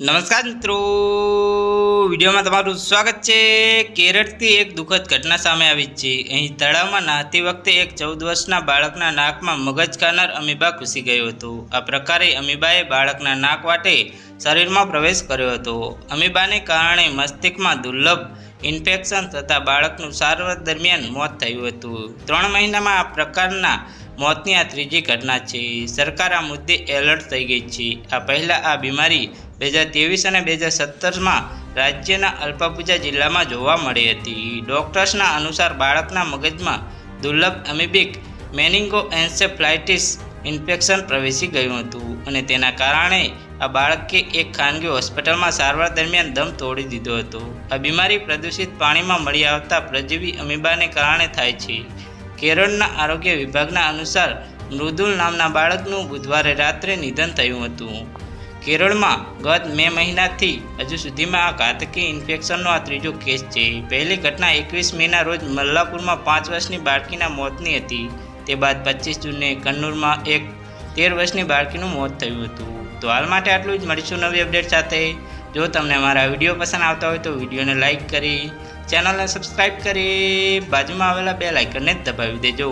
નમસ્કાર મિત્રો. વિડીયોમાં તમારું સ્વાગત છે. કેરળથી એક દુઃખદ ઘટના સામે આવી છે. અહીં તળાવમાં નહાતી વખતે એક ચૌદ વર્ષના બાળકના નાકમાં મગજ ખાનાર અમીબા ઘૂસી ગયો હતો. આ પ્રકારે અમીબાએ બાળકના નાક વાટે શરીરમાં પ્રવેશ કર્યો હતો. અમીબાને કારણે મસ્તિષ્કમાં દુર્લભ ઇન્ફેક્શન થતાં બાળકનું સારવાર દરમિયાન મોત થયું હતું. ત્રણ મહિનામાં આ પ્રકારના મોતની આ ત્રીજી ઘટના છે. સરકાર આ મુદ્દે એલર્ટ થઈ ગઈ છે. આ પહેલાં આ બીમારી બે હજાર ત્રેવીસ અને બે હજાર સત્તરમાં રાજ્યના અલ્પાપુજા જિલ્લામાં જોવા મળી હતી. ડોક્ટર્સના અનુસાર બાળકના મગજમાં દુર્લભ અમીબિક મેનિંગો એન્સેફ્લાઇટિસ ઇન્ફેક્શન પ્રવેશી ગયું હતું અને તેના કારણે આ બાળકે એક ખાનગી હોસ્પિટલમાં સારવાર દરમિયાન દમ તોડી દીધો હતો. આ બીમારી પ્રદૂષિત પાણીમાં મળી આવતા પ્રજીવી અમીબાને કારણે થાય છે. કેરળના આરોગ્ય વિભાગના અનુસાર મૃદુલ નામના બાળકનું બુધવારે રાત્રે નિધન થયું હતું. કેરળમાં ગત મે મહિનાથી હજુ સુધીમાં આ ઘાતકી ઇન્ફેક્શનનો આ ત્રીજો કેસ છે. પહેલી ઘટના એકવીસ મેના રોજ મલ્લાપુરમાં પાંચ વર્ષની બાળકીના મોતની હતી. તે બાદ પચીસ જૂને કન્નૂરમાં એક તેર વર્ષની બાળકીનું મોત થયું હતું. તો હાલ માટે આટલું જ. મળીશું નવી અપડેટ સાથે. જો તમને અમારા વીડિયો પસંદ આવતા હોય તો વિડીયોને લાઇક કરી, ચેનલને સબસ્ક્રાઈબ કરી બાજુમાં આવેલા બે લાઇકનને દબાવી દેજો.